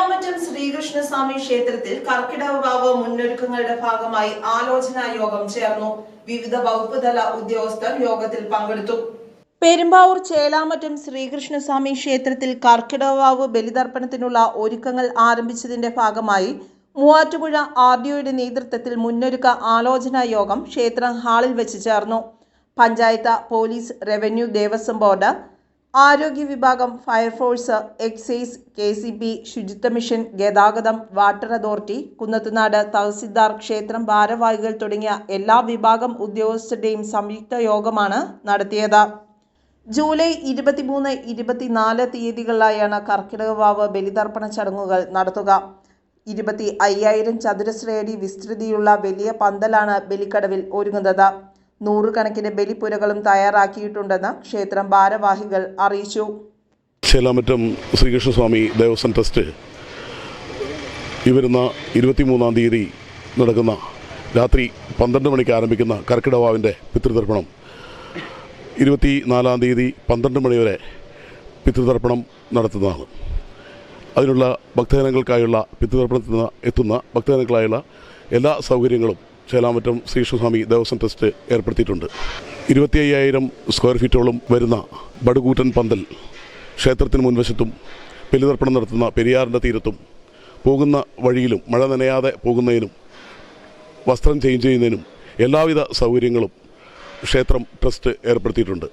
ചേലാമറ്റം ശ്രീകൃഷ്ണസ്വാമി ക്ഷേത്രത്തിൽ കർക്കിടക വാവ് മുന്നൊരുക്കങ്ങളുടെ ഭാഗമായി ആലോചനാ യോഗം ചേർന്നു. വിവിധ വകുപ്പ് തല ഉദ്യോഗസ്ഥർ യോഗത്തിൽ പങ്കെടുത്തു. പെരുമ്പാവൂർ ചേലാമറ്റം ശ്രീകൃഷ്ണസ്വാമി ക്ഷേത്രത്തിൽ കർക്കിടകവാവ് ബലിതർപ്പണത്തിനുള്ള ഒരുക്കങ്ങൾ ആരംഭിച്ചതിന്റെ ഭാഗമായി മൂവാറ്റുപുഴ ആർ ഡിഒയുടെ നേതൃത്വത്തിൽ മുന്നൊരുക്ക ആലോചനാ യോഗം ക്ഷേത്രം ഹാളിൽ വെച്ച് ചേർന്നു. Panchayat police revenue Devaswom board ആരോഗ്യ വിഭാഗം fire force excise K C B ശുചിത്വ മിഷൻ ഗതാഗതം വാട്ടർ അതോറിറ്റി കുന്നത്തുനാട് തഹസിൽദാർ ക്ഷേത്രം ഭാരവാഹികൾ തുടങ്ങിയ എല്ലാ വിഭാഗം ഉദ്യോഗസ്ഥരുടെയും സംയുക്ത യോഗമാണ് നടത്തിയത്. ജൂലൈ ഇരുപത്തിമൂന്ന് ഇരുപത്തിനാല് തീയതികളിലായാണ് കർക്കിടകവാവ് ബലിതർപ്പണ ചടങ്ങുകൾ നടത്തുക. ഇരുപത്തി അയ്യായിരം ചതുരശ്രയടി വിസ്തൃതിയുള്ള വലിയ പന്തലാണ് ബലിക്കടവിൽ ഒരുങ്ങുന്നത്. നൂറുകണക്കിന് ബലിപ്പുരകളും തയ്യാറാക്കിയിട്ടുണ്ടെന്ന് ക്ഷേത്രം ഭാരവാഹികൾ അറിയിച്ചു. ചേലാമറ്റം ശ്രീകൃഷ്ണസ്വാമി ദേവസ്വം ട്രസ്റ്റ് ഈ വരുന്ന ഇരുപത്തിമൂന്നാം തീയതി നടക്കുന്ന രാത്രി പന്ത്രണ്ട് മണിക്ക് ആരംഭിക്കുന്ന കർക്കിടവാവിന്റെ പിതൃതർപ്പണം. ഇരുപത്തി നാലാം തീയതി പന്ത്രണ്ട് മണിവരെ പിതൃതർപ്പണം നടത്തുന്നതാണ്. അതിനുള്ള ഭക്തജനങ്ങൾക്കായുള്ള പിതൃതർപ്പണത്തിന് എത്തുന്ന ഭക്തജനങ്ങൾക്കായുള്ള എല്ലാ സൗകര്യങ്ങളും ചേലാമറ്റം ശ്രീകൃഷ്ണസ്വാമി ദേവസ്വം ട്രസ്റ്റ് ഏർപ്പെടുത്തിയിട്ടുണ്ട്. ഇരുപത്തി അയ്യായിരം സ്ക്വയർ ഫീറ്റോളം വരുന്ന ബടുകൂറ്റൻ പന്തൽ ക്ഷേത്രത്തിന് മുൻവശത്തും ബലിതർപ്പണം നടത്തുന്ന പെരിയാറിന്റെ തീരത്തും പോകുന്ന വഴിയിലും മഴ നനയാതെ പോകുന്നതിനും വസ്ത്രം ചേഞ്ച് ചെയ്യുന്നതിനും എല്ലാവിധ സൗകര്യങ്ങളും ക്ഷേത്രം ട്രസ്റ്റ് ഏർപ്പെടുത്തിയിട്ടുണ്ട്.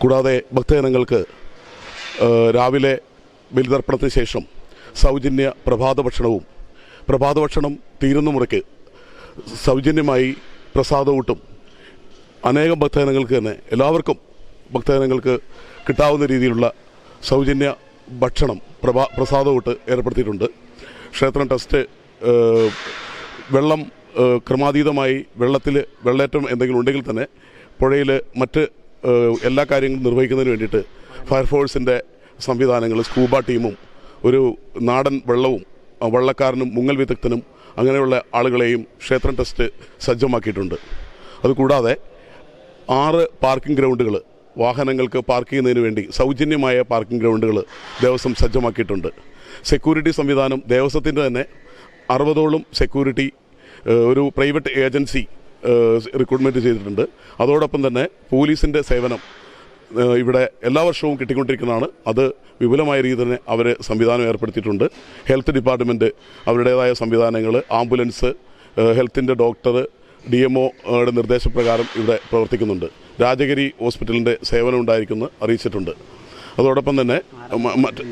കൂടാതെ ഭക്തജനങ്ങൾക്ക് രാവിലെ ബലിതർപ്പണത്തിന് ശേഷം സൗജന്യ പ്രഭാത ഭക്ഷണവും പ്രഭാത ഭക്ഷണം തീരുന്ന മുറയ്ക്ക് സൗജന്യമായി പ്രസാദവൂട്ടും അനേകം ഭക്തജനങ്ങൾക്ക് തന്നെ എല്ലാവർക്കും ഭക്തജനങ്ങൾക്ക് കിട്ടാവുന്ന രീതിയിലുള്ള സൗജന്യ ഭക്ഷണം പ്രഭാ പ്രസാദവൂട്ട് ഏർപ്പെടുത്തിയിട്ടുണ്ട്. ക്ഷേത്രം ട്രസ്റ്റ് വെള്ളം ക്രമാതീതമായി വെള്ളത്തിൽ വെള്ളേറ്റം എന്തെങ്കിലും ഉണ്ടെങ്കിൽ തന്നെ പുഴയിൽ മറ്റ് എല്ലാ കാര്യങ്ങളും നിർവഹിക്കുന്നതിന് വേണ്ടിയിട്ട് ഫയർഫോഴ്സിന്റെ സംവിധാനങ്ങൾ സ്കൂബ ടീമും ഒരു നാടൻ വെള്ളവും വള്ളക്കാരനും മുങ്ങൽ വിദഗ്ധനും അങ്ങനെയുള്ള ആളുകളെയും ക്ഷേത്രം ടെസ്റ്റ് സജ്ജമാക്കിയിട്ടുണ്ട്. അതുകൂടാതെ ആറ് പാർക്കിംഗ് ഗ്രൗണ്ടുകൾ വാഹനങ്ങൾക്ക് പാർക്ക് ചെയ്യുന്നതിന് വേണ്ടി സൗജന്യമായ പാർക്കിംഗ് ഗ്രൗണ്ടുകൾ ദേവസ്വം സജ്ജമാക്കിയിട്ടുണ്ട്. സെക്യൂരിറ്റി സംവിധാനം ദേവസ്വത്തിന്റെ തന്നെ അറുപതോളം സെക്യൂരിറ്റി ഒരു പ്രൈവറ്റ് ഏജൻസി റിക്രൂട്ട്മെന്റ് ചെയ്തിട്ടുണ്ട്. അതോടൊപ്പം തന്നെ പോലീസിന്റെ സേവനം ഇവിടെ എല്ലാ വർഷവും കിട്ടിക്കൊണ്ടിരിക്കുന്നതാണ്. അത് വിപുലമായ രീതിയിൽ തന്നെ അവർ സംവിധാനം ഏർപ്പെടുത്തിയിട്ടുണ്ട്. ഹെൽത്ത് ഡിപ്പാർട്ട്മെന്റ് അവരുടേതായ സംവിധാനങ്ങൾ ആംബുലൻസ് ഹെൽത്തിന്റെ ഡോക്ടർ ഡി എം ഒയുടെ നിർദ്ദേശപ്രകാരം ഇവിടെ പ്രവർത്തിക്കുന്നുണ്ട്. രാജഗിരി ഹോസ്പിറ്റലിന്റെ സേവനം ഉണ്ടായിരിക്കുമെന്ന് അറിയിച്ചിട്ടുണ്ട്. അതോടൊപ്പം തന്നെ മറ്റ്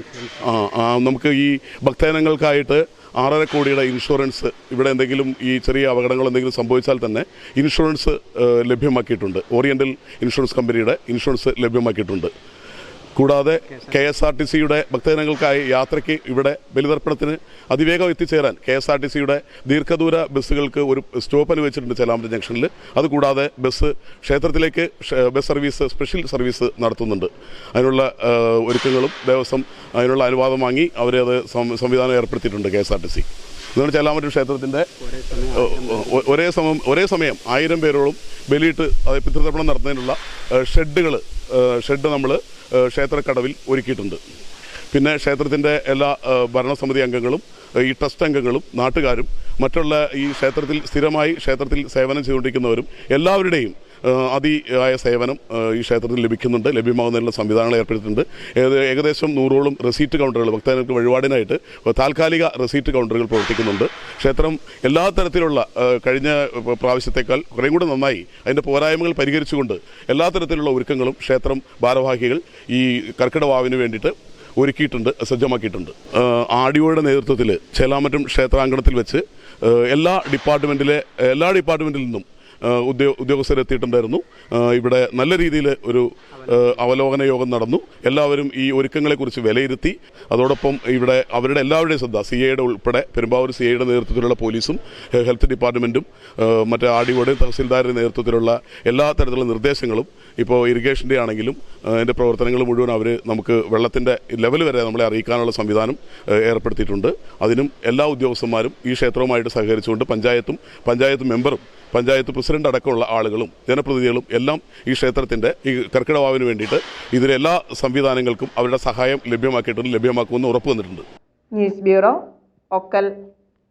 നമുക്ക് ഈ ഭക്തജനങ്ങൾക്കായിട്ട് ആറര കോടിയുടെ ഇൻഷുറൻസ് ഇവിടെ എന്തെങ്കിലും ഈ ചെറിയ അപകടങ്ങൾ എന്തെങ്കിലും സംഭവിച്ചാൽ തന്നെ ഇൻഷുറൻസ് ലഭ്യമാക്കിയിട്ടുണ്ട്. ഓറിയന്റൽ ഇൻഷുറൻസ് കമ്പനിയുടെ ഇൻഷുറൻസ് ലഭ്യമാക്കിയിട്ടുണ്ട്. കൂടാതെ കെ എസ് ആർ ടി സിയുടെ ഭക്തജനങ്ങൾക്കായി യാത്രയ്ക്ക് ഇവിടെ ബലിതർപ്പണത്തിന് അതിവേഗം എത്തിച്ചേരാൻ കെ എസ് ആർ ടി സിയുടെ ദീർഘദൂര ബസ്സുകൾക്ക് ഒരു സ്റ്റോപ്പ് അനുവദിച്ചിട്ടുണ്ട് ചേലാമറ്റം ജംഗ്ഷനിൽ. അതുകൂടാതെ ബസ് ക്ഷേത്രത്തിലേക്ക് ബസ് സർവീസ് സ്പെഷ്യൽ സർവീസ് നടത്തുന്നുണ്ട്. അതിനുള്ള ഒരുക്കങ്ങളും ദേവസ്വം അതിനുള്ള അനുവാദം വാങ്ങി അത് സംവിധാനം ഏർപ്പെടുത്തിയിട്ടുണ്ട് K S R T C. ഇതാണ് ചേലാമറ്റം ക്ഷേത്രത്തിന്റെ ഒരേ സമയം ഒരേ സമയം ആയിരം പേരോളം ബലിയിട്ട് അത് പിതൃതർപ്പണം നടത്തുന്നതിനുള്ള ഷെഡുകൾ ഷെഡ് നമ്മൾ ക്ഷേത്രക്കടവിൽ ഒരുക്കിയിട്ടുണ്ട്. പിന്നെ ക്ഷേത്രത്തിന്റെ എല്ലാ ഭരണസമിതി അംഗങ്ങളും ഈ ട്രസ്റ്റ് അംഗങ്ങളും നാട്ടുകാരും മറ്റുള്ള ഈ ക്ഷേത്രത്തിൽ സ്ഥിരമായി ക്ഷേത്രത്തിൽ സേവനം ചെയ്തുകൊണ്ടിരിക്കുന്നവരും എല്ലാവരുടെയും അതിയായ സേവനം ഈ ക്ഷേത്രത്തിൽ ലഭിക്കുന്നുണ്ട്. ലഭ്യമാകുന്നതിനുള്ള സംവിധാനങ്ങൾ ഏർപ്പെടുത്തിയിട്ടുണ്ട്. ഏകദേശം നൂറോളം റെസീറ്റ് കൗണ്ടറുകൾ ഭക്തജനങ്ങൾക്ക് വഴിപാടിനായിട്ട് താൽക്കാലിക റെസീറ്റ് കൗണ്ടറുകൾ പ്രവർത്തിക്കുന്നുണ്ട്. ക്ഷേത്രം എല്ലാ തരത്തിലുള്ള കഴിഞ്ഞ പ്രാവശ്യത്തേക്കാൾ കുറേ കൂടെ നന്നായി അതിന്റെ പോരായ്മകൾ പരിഹരിച്ചുകൊണ്ട് എല്ലാ തരത്തിലുള്ള ഒരുക്കങ്ങളും ക്ഷേത്രം ഭാരവാഹികൾ ഈ കർക്കിടവാവിന് വേണ്ടിയിട്ട് ഒരുക്കിയിട്ടുണ്ട് സജ്ജമാക്കിയിട്ടുണ്ട്. ആഡിയോയുടെ നേതൃത്വത്തിൽ ചേലാമറ്റം ക്ഷേത്രാങ്കണത്തിൽ വെച്ച് എല്ലാ ഡിപ്പാർട്ട്മെന്റിലെ എല്ലാ ഡിപ്പാർട്ട്മെന്റിൽ നിന്നും ഉദ്യോ ഉദ്യോഗസ്ഥരെത്തിയിട്ടുണ്ടായിരുന്നു. ഇവിടെ നല്ല രീതിയിൽ ഒരു അവലോകന യോഗം നടന്നു. എല്ലാവരും ഈ ഒരുക്കങ്ങളെക്കുറിച്ച് വിലയിരുത്തി. അതോടൊപ്പം ഇവിടെ അവരുടെ എല്ലാവരുടെയും ശ്രദ്ധ സി എയുടെ ഉൾപ്പെടെ പെരുമ്പാവൂർ സി എയുടെ നേതൃത്വത്തിലുള്ള പോലീസും ഹെൽത്ത് ഡിപ്പാർട്ട്മെന്റും മറ്റേ ആഡിയോയുടെയും തഹസിൽദാരുടെ നേതൃത്വത്തിലുള്ള എല്ലാ തരത്തിലുള്ള നിർദ്ദേശങ്ങളും ഇപ്പോൾ ഇറിഗേഷന്റെ ആണെങ്കിലും അതിന്റെ പ്രവർത്തനങ്ങൾ മുഴുവൻ അവർ നമുക്ക് വെള്ളത്തിന്റെ ലെവൽ വരെ നമ്മളെ അറിയിക്കാനുള്ള സംവിധാനം ഏർപ്പെടുത്തിയിട്ടുണ്ട്. അതിനും എല്ലാ ഉദ്യോഗസ്ഥന്മാരും ഈ ക്ഷേത്രവുമായിട്ട് സഹകരിച്ചുകൊണ്ട് പഞ്ചായത്തും പഞ്ചായത്ത് മെമ്പറും പഞ്ചായത്ത് പ്രസിഡന്റ് അടക്കമുള്ള ആളുകളും ജനപ്രതിനിധികളും എല്ലാം ഈ ക്ഷേത്രത്തിന്റെ ഈ കർക്കിടവാവിന് വേണ്ടിയിട്ട് ഇതിലെ എല്ലാ സംവിധാനങ്ങൾക്കും അവരുടെ സഹായം ലഭ്യമാക്കിയിട്ടുണ്ട് ലഭ്യമാക്കുമെന്ന് ഉറപ്പ് വന്നിട്ടുണ്ട് ന്യൂസ് ബ്യൂറോ ഒക്കൽ.